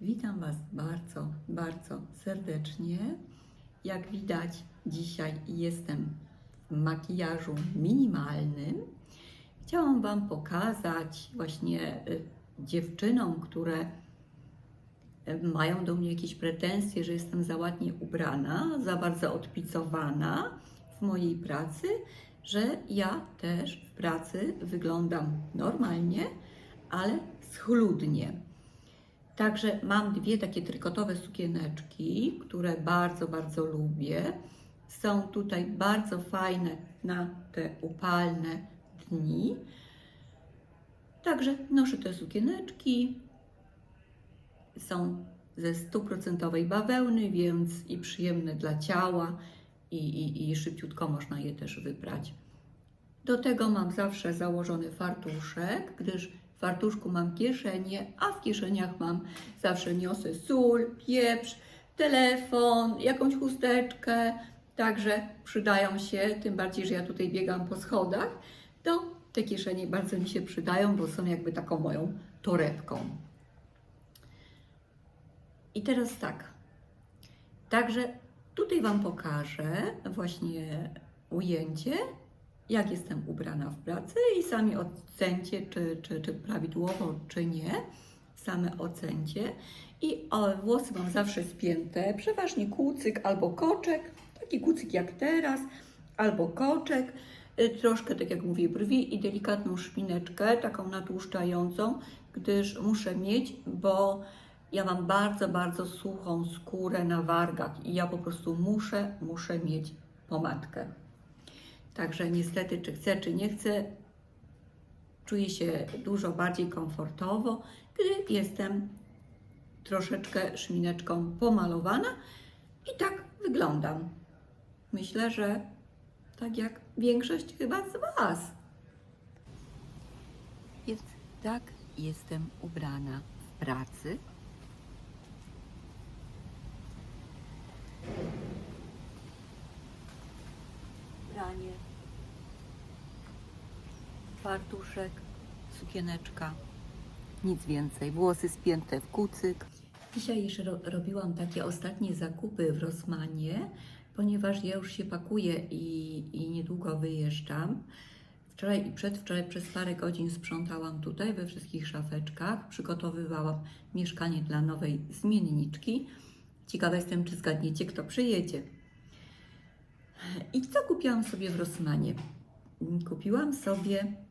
Witam Was bardzo, bardzo serdecznie. Jak widać, dzisiaj jestem w makijażu minimalnym. Chciałam Wam pokazać właśnie y, dziewczynom, które y, mają do mnie jakieś pretensje, że jestem za ładnie ubrana, za bardzo odpicowana w mojej pracy, że ja też w pracy wyglądam normalnie, ale schludnie. Także mam dwie takie trykotowe sukieneczki, które bardzo, bardzo lubię. Są tutaj bardzo fajne na te upalne dni. Także noszę te sukieneczki. Są ze stuprocentowej bawełny, więc i przyjemne dla ciała, i, i, i szybciutko można je też wyprać. Do tego mam zawsze założony fartuszek, gdyż w fartuszku mam kieszenie, a w kieszeniach mam zawsze niosę sól, pieprz, telefon, jakąś chusteczkę. Także przydają się, tym bardziej, że ja tutaj biegam po schodach, to te kieszenie bardzo mi się przydają, bo są jakby taką moją torebką. I teraz tak. Także tutaj Wam pokażę właśnie ujęcie, jak jestem ubrana w pracy i sami ocencie, czy, czy, czy prawidłowo, czy nie. Same ocencie. I o, włosy mam zawsze spięte, przeważnie kucyk albo koczek, taki kucyk jak teraz, albo koczek. Y, Troszkę, tak jak mówię, brwi i delikatną szpineczkę, taką natłuszczającą, gdyż muszę mieć, bo ja mam bardzo, bardzo suchą skórę na wargach i ja po prostu muszę, muszę mieć pomadkę. Także niestety, czy chcę, czy nie chcę, czuję się dużo bardziej komfortowo, gdy jestem troszeczkę szmineczką pomalowana i tak wyglądam. Myślę, że tak jak większość chyba z Was. Więc tak jestem ubrana w pracy. Pranie, fartuszek, sukieneczka, nic więcej. Włosy spięte w kucyk. Dzisiaj jeszcze ro robiłam takie ostatnie zakupy w Rosmanie, ponieważ ja już się pakuję i, i niedługo wyjeżdżam. Wczoraj i przedwczoraj przez parę godzin sprzątałam tutaj we wszystkich szafeczkach, przygotowywałam mieszkanie dla nowej zmienniczki. Ciekawa jestem, czy zgadniecie, kto przyjedzie. I co kupiłam sobie w Rosmanie? Kupiłam sobie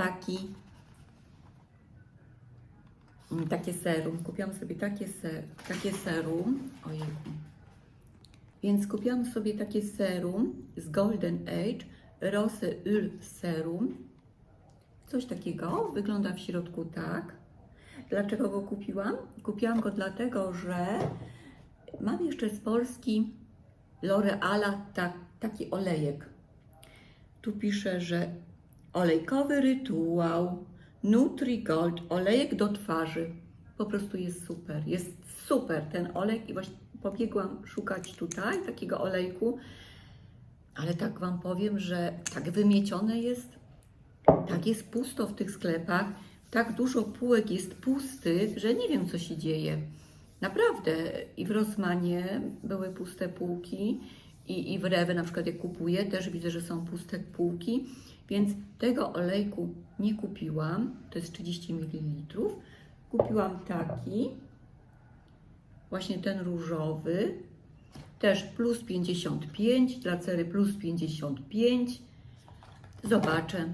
taki mm, takie serum. Kupiłam sobie takie, se, takie serum. Ojejku. Więc kupiłam sobie takie serum z Golden Age, Rose Ul Serum. Coś takiego. Wygląda w środku tak. Dlaczego go kupiłam? Kupiłam go dlatego, że mam jeszcze z Polski L'Oreala ta, taki olejek. Tu pisze, że olejkowy rytuał Nutri-Gold, olejek do twarzy. Po prostu jest super, jest super ten olejek i właśnie pobiegłam szukać tutaj takiego olejku, ale tak Wam powiem, że tak wymiecione jest, tak jest pusto w tych sklepach, tak dużo półek jest pustych, że nie wiem co się dzieje. Naprawdę i w Rosmanie były puste półki i, i w Rewe na przykład jak kupuję też widzę, że są puste półki, więc tego olejku nie kupiłam, to jest 30 ml. Kupiłam taki, właśnie ten różowy, też plus 55, dla cery plus 55. Zobaczę.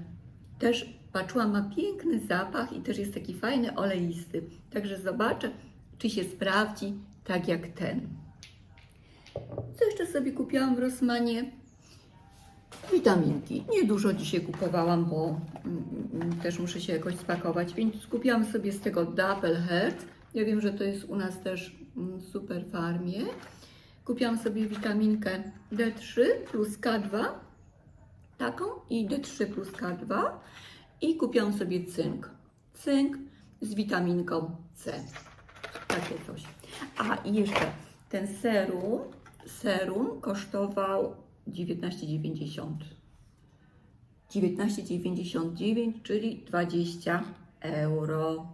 Też patrzyłam, ma piękny zapach i też jest taki fajny, oleisty. Także zobaczę, czy się sprawdzi tak jak ten. Co jeszcze sobie kupiłam w Rosmanie? Witaminki. Niedużo dzisiaj kupowałam, bo mm, mm, też muszę się jakoś spakować, więc kupiłam sobie z tego Double Heart. Ja wiem, że to jest u nas też mm, w super farmie. Kupiłam sobie witaminkę D3 plus K2, taką i D3 plus K2 i kupiłam sobie cynk. Cynk z witaminką C. Takie coś. A i jeszcze ten serum, serum kosztował 19,90. 19,99, czyli 20 euro.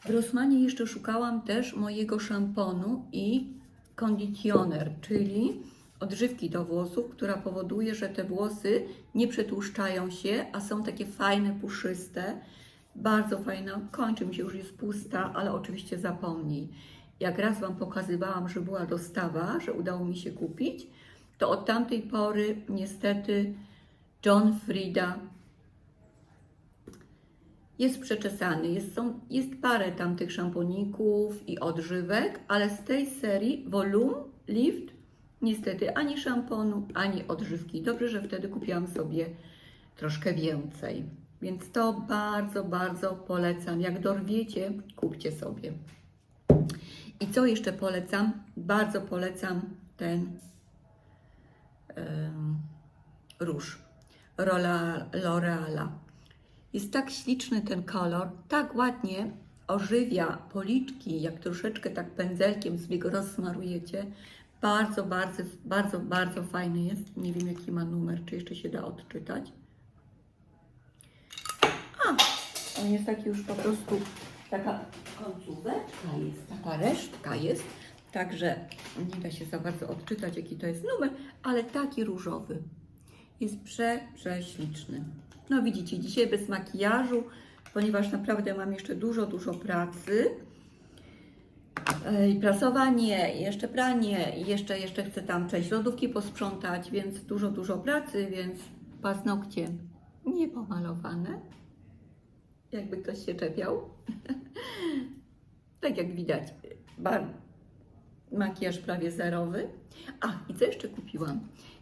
W Rossmanie jeszcze szukałam też mojego szamponu i konditioner, czyli odżywki do włosów, która powoduje, że te włosy nie przetłuszczają się, a są takie fajne, puszyste. Bardzo fajna. Kończy mi się, już jest pusta, ale oczywiście zapomnij. Jak raz Wam pokazywałam, że była dostawa, że udało mi się kupić, to od tamtej pory niestety John Frida jest przeczesany. Jest, są, jest parę tamtych szamponików i odżywek, ale z tej serii Volume Lift niestety ani szamponu, ani odżywki. Dobrze, że wtedy kupiłam sobie troszkę więcej. Więc to bardzo, bardzo polecam. Jak dorwiecie, kupcie sobie. I co jeszcze polecam? Bardzo polecam ten róż Rola- L'Oreala. Jest tak śliczny ten kolor, tak ładnie ożywia policzki, jak troszeczkę tak pędzelkiem sobie go rozsmarujecie. Bardzo, bardzo, bardzo, bardzo fajny jest. Nie wiem jaki ma numer, czy jeszcze się da odczytać. A, on jest taki już po prostu, taka końcóweczka jest, taka resztka jest. Także nie da się za bardzo odczytać jaki to jest numer, ale taki różowy. Jest prze, prześliczny. No widzicie, dzisiaj bez makijażu, ponieważ naprawdę mam jeszcze dużo, dużo pracy. I prasowanie, jeszcze pranie, jeszcze, jeszcze chcę tam część lodówki posprzątać, więc dużo, dużo pracy, więc paznokcie niepomalowane. Jakby ktoś się czepiał. tak jak widać, bar- makijaż prawie zerowy. A, i co jeszcze kupiłam?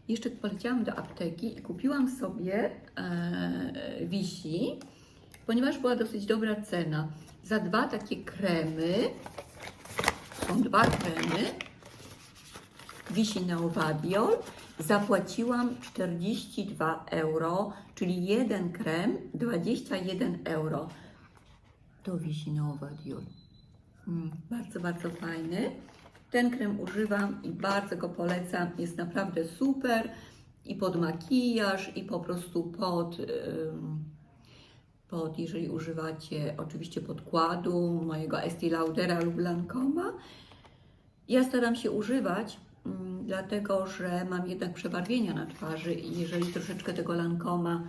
Jeszcze poleciałam do apteki i kupiłam sobie e, wisi, ponieważ była dosyć dobra cena. Za dwa takie kremy, są dwa kremy, wisi Neovadiol, zapłaciłam 42 euro, czyli jeden krem 21 euro. To wisi Neovadiol. Mm, bardzo, bardzo fajny. Ten krem używam i bardzo go polecam. Jest naprawdę super i pod makijaż, i po prostu pod, pod jeżeli używacie oczywiście podkładu mojego Estee Laudera lub Lancoma. Ja staram się używać, dlatego że mam jednak przebarwienia na twarzy i jeżeli troszeczkę tego Lancoma,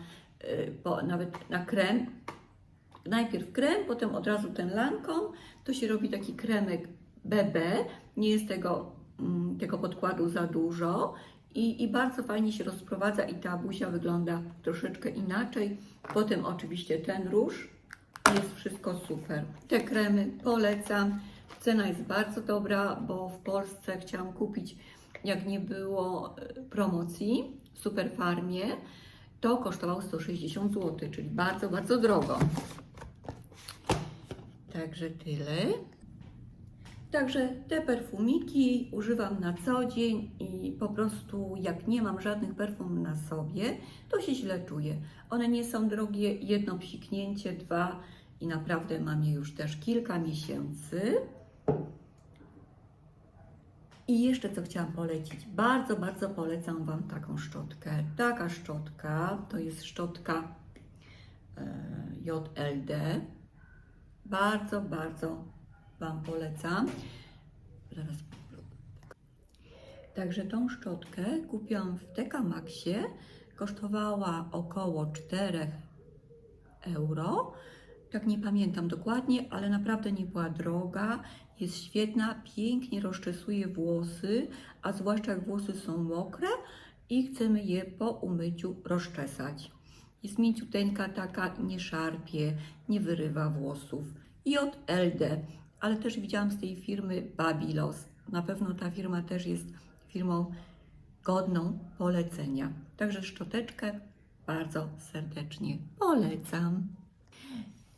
y, po, nawet na krem, najpierw krem, potem od razu ten Lancome, to się robi taki kremek BB, nie jest tego, mm, tego podkładu za dużo i, i bardzo fajnie się rozprowadza i ta buzia wygląda troszeczkę inaczej. Potem oczywiście ten róż, jest wszystko super. Te kremy polecam. Cena jest bardzo dobra, bo w Polsce chciałam kupić, jak nie było e, promocji w Superfarmie, to kosztowało 160 zł, czyli bardzo, bardzo drogo. Także tyle. Także te perfumiki używam na co dzień i po prostu jak nie mam żadnych perfum na sobie, to się źle czuję. One nie są drogie, jedno psiknięcie, dwa i naprawdę mam je już też kilka miesięcy. I jeszcze co chciałam polecić. Bardzo, bardzo polecam Wam taką szczotkę. Taka szczotka to jest szczotka e, JLD. Bardzo, bardzo Wam polecam. Zaraz. Także tą szczotkę kupiłam w TK. Kosztowała około 4 euro. Tak nie pamiętam dokładnie, ale naprawdę nie była droga. Jest świetna, pięknie rozczesuje włosy, a zwłaszcza jak włosy są mokre i chcemy je po umyciu rozczesać. Jest mięciuteńka taka, nie szarpie, nie wyrywa włosów. JLD, ale też widziałam z tej firmy Babilos. Na pewno ta firma też jest firmą godną polecenia. Także szczoteczkę bardzo serdecznie polecam.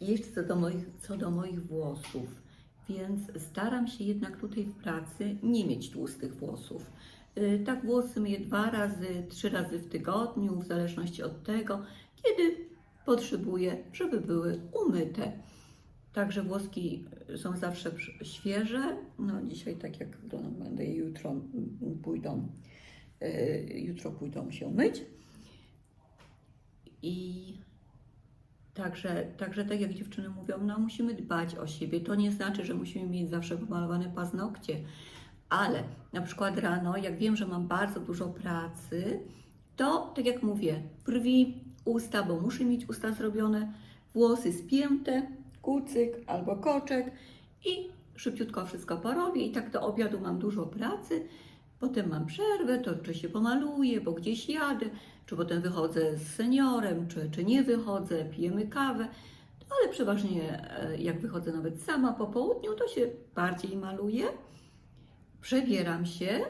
Jeszcze co do moich, co do moich włosów, więc staram się jednak tutaj w pracy nie mieć tłustych włosów. Yy, Tak włosy myję dwa razy, trzy razy w tygodniu, w zależności od tego, kiedy potrzebuję, żeby były umyte. Także włoski są zawsze świeże. No dzisiaj tak jak wygląda, będę jutro pójdą, yy, jutro pójdą się myć. I Także, także tak jak dziewczyny mówią, no musimy dbać o siebie. To nie znaczy, że musimy mieć zawsze pomalowane paznokcie, ale na przykład rano, jak wiem, że mam bardzo dużo pracy, to tak jak mówię, brwi, usta, bo muszę mieć usta zrobione, włosy spięte, kucyk albo koczek i szybciutko wszystko porobię i tak do obiadu mam dużo pracy. Potem mam przerwę, to czy się pomaluję, bo gdzieś jadę, czy potem wychodzę z seniorem, czy, czy nie wychodzę, pijemy kawę. Ale przeważnie e, jak wychodzę nawet sama po południu, to się bardziej maluję. Przebieram się,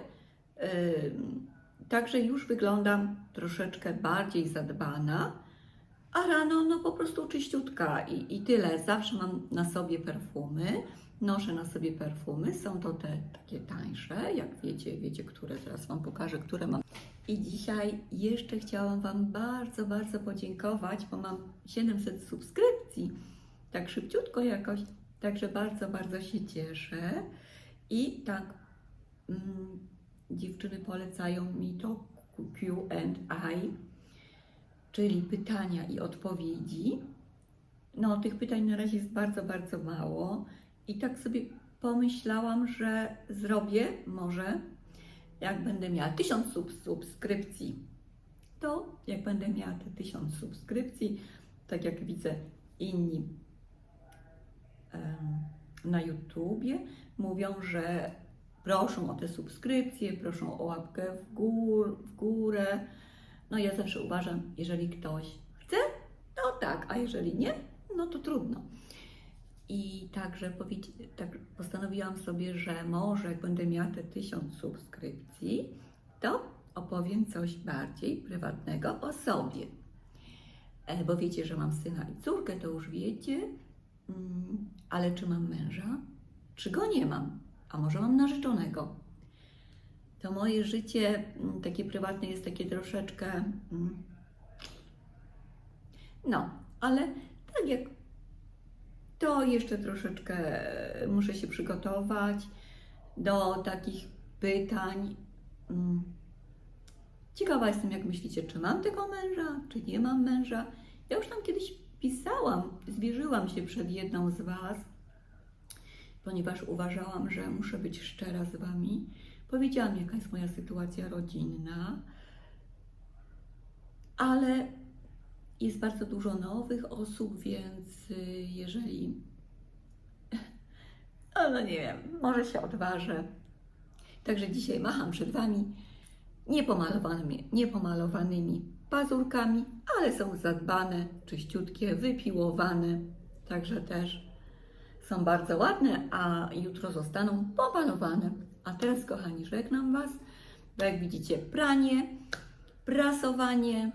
także już wyglądam troszeczkę bardziej zadbana. A rano no po prostu czyściutka i, i tyle. Zawsze mam na sobie perfumy. Noszę na sobie perfumy. Są to te takie tańsze, jak wiecie, wiecie, które teraz Wam pokażę, które mam. I dzisiaj jeszcze chciałam Wam bardzo, bardzo podziękować, bo mam 700 subskrypcji. Tak szybciutko jakoś. Także bardzo, bardzo się cieszę. I tak mm, dziewczyny polecają mi to Q&A czyli pytania i odpowiedzi. No, tych pytań na razie jest bardzo, bardzo mało. I tak sobie pomyślałam, że zrobię może, jak będę miała 1000 sub subskrypcji, to jak będę miała te 1000 subskrypcji, tak jak widzę inni na YouTubie, mówią, że proszą o te subskrypcje, proszą o łapkę w, gór, w górę. No ja zawsze uważam, jeżeli ktoś chce, no tak, a jeżeli nie, no to trudno. I także tak postanowiłam sobie, że może jak będę miała te tysiąc subskrypcji, to opowiem coś bardziej prywatnego o sobie. E, Bo wiecie, że mam syna i córkę, to już wiecie, Mm, ale czy mam męża? Czy go nie mam? A może mam narzeczonego? To moje życie mm, takie prywatne jest takie troszeczkę. mm, No, ale tak jak to jeszcze troszeczkę muszę się przygotować do takich pytań. Mm. Ciekawa jestem, jak myślicie, czy mam tego męża, czy nie mam męża. Ja już tam kiedyś pisałam, zwierzyłam się przed jedną z Was, ponieważ uważałam, że muszę być szczera z Wami. Powiedziałam, jaka jest moja sytuacja rodzinna, ale jest bardzo dużo nowych osób, więc y, jeżeli. O, no nie wiem, może się odważę. Także dzisiaj macham przed Wami niepomalowanymi, niepomalowanymi pazurkami, ale są zadbane, czyściutkie, wypiłowane. Także też są bardzo ładne, a jutro zostaną pomalowane. A teraz, kochani, żegnam Was. Bo jak widzicie, pranie, prasowanie.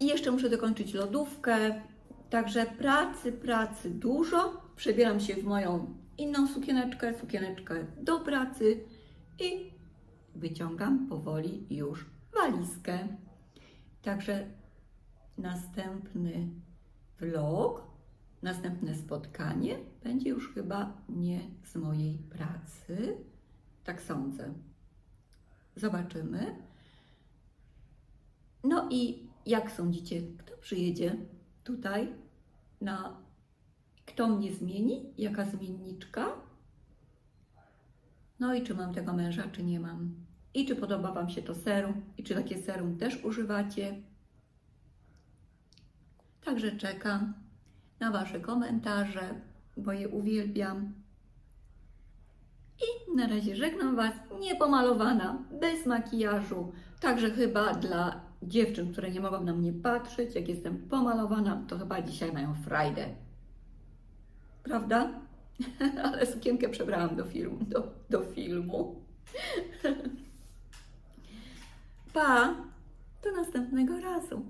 I jeszcze muszę dokończyć lodówkę. Także pracy, pracy dużo. Przebieram się w moją inną sukieneczkę, sukieneczkę do pracy i wyciągam powoli już walizkę. Także następny vlog, następne spotkanie będzie już chyba nie z mojej pracy. Tak sądzę. Zobaczymy. No i jak sądzicie, kto przyjedzie tutaj na kto mnie zmieni? Jaka zmienniczka? No i czy mam tego męża, czy nie mam? I czy podoba Wam się to serum? I czy takie serum też używacie? Także czekam na Wasze komentarze, bo je uwielbiam. I na razie żegnam Was, niepomalowana, bez makijażu. Także chyba dla dziewczyn, które nie mogą na mnie patrzeć, jak jestem pomalowana, to chyba dzisiaj mają frajdę. Prawda? Ale sukienkę przebrałam do filmu. Do, do filmu. Pa! Do następnego razu.